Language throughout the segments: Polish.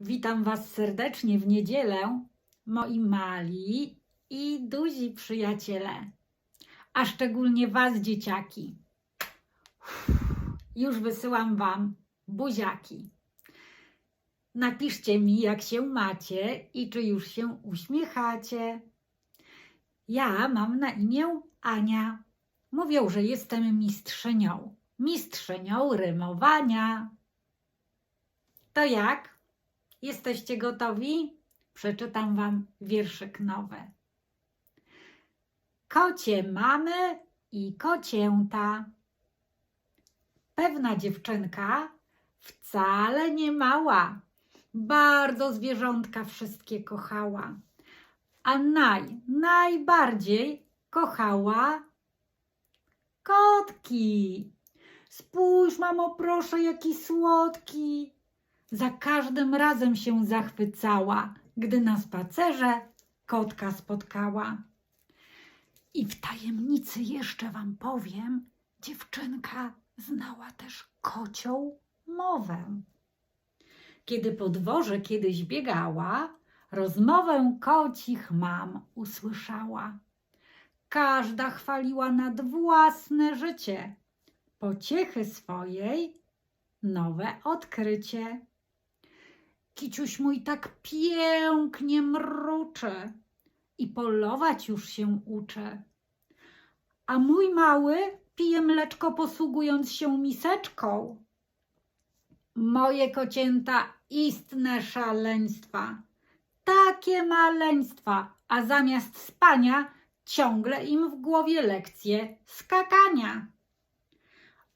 Witam Was serdecznie w niedzielę, moi mali i duzi przyjaciele, a szczególnie Was, dzieciaki. Już wysyłam Wam buziaki. Napiszcie mi, jak się macie i czy już się uśmiechacie. Ja mam na imię Ania. Mówią, że jestem mistrzynią. Mistrzynią rymowania. To jak? Jesteście gotowi? Przeczytam Wam wierszyk nowy. Kocie mamy i kocięta. Pewna dziewczynka, wcale nie mała, bardzo zwierzątka wszystkie kochała, a naj, najbardziej kochała kotki. Spójrz, mamo, proszę, jaki słodki. Za każdym razem się zachwycała, gdy na spacerze kotka spotkała. I w tajemnicy jeszcze wam powiem, dziewczynka znała też kocią mowę. Kiedy po dworze kiedyś biegała, rozmowę kocich mam usłyszała. Każda chwaliła nad własne życie, pociechy swojej nowe odkrycie. Kiciuś mój tak pięknie mruczy i polować już się uczy. A mój mały pije mleczko posługując się miseczką. Moje kocięta istne szaleństwa, takie maleństwa, a zamiast spania ciągle im w głowie lekcje skakania.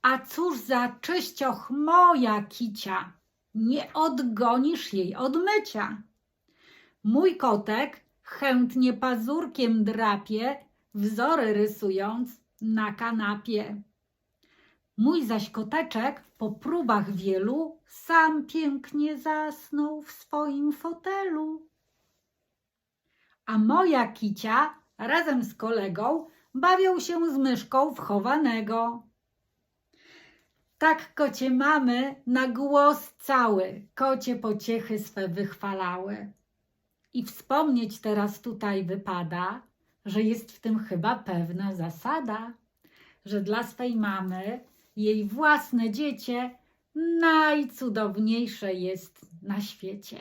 A cóż za czyścioch moja kicia, nie odgonisz jej od mycia. Mój kotek chętnie pazurkiem drapie, wzory rysując na kanapie. Mój zaś koteczek po próbach wielu sam pięknie zasnął w swoim fotelu. A moja kicia razem z kolegą bawią się z myszką wchowanego. Tak kocie mamy na głos cały, kocie pociechy swe wychwalały. I wspomnieć teraz tutaj wypada, że jest w tym chyba pewna zasada, że dla swej mamy jej własne dziecię najcudowniejsze jest na świecie.